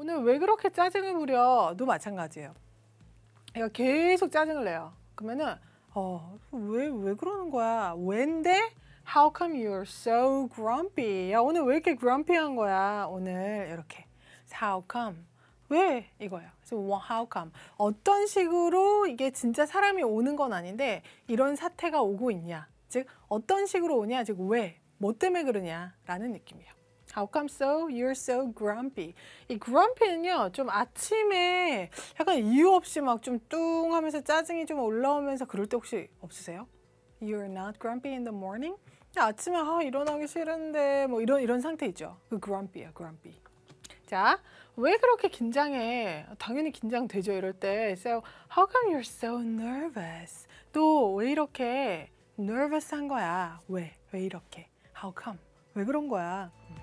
오늘 왜 그렇게 짜증을 부려?도 마찬가지예요. 얘가 계속 짜증을 내요. 그러면은 어, 왜, 왜 그러는 거야? 왜인데? How come you're so grumpy? 야, 오늘 왜 이렇게 grumpy한 거야? 오늘 이렇게. How come? 왜? 이거예요. 그래서 how come? 어떤 식으로 이게 진짜 사람이 오는 건 아닌데 이런 사태가 오고 있냐? 즉 어떤 식으로 오냐? 즉 왜? 뭐 때문에 그러냐 라는 느낌이에요. How come so? You're so grumpy. 이 grumpy는요, 좀 아침에 약간 이유 없이 막 좀 뚱 하면서 짜증이 좀 올라오면서 그럴 때 혹시 없으세요? You're not grumpy in the morning? 야, 아침에 아 일어나기 싫은데 뭐 이런 이런 상태 있죠. 그 grumpy야, grumpy. 자, 왜 그렇게 긴장해? 당연히 긴장되죠, 이럴 때. So, how come you're so nervous? 또 왜 이렇게 nervous 한 거야? 왜? 왜 이렇게? How come? 왜 그런 거야? 음.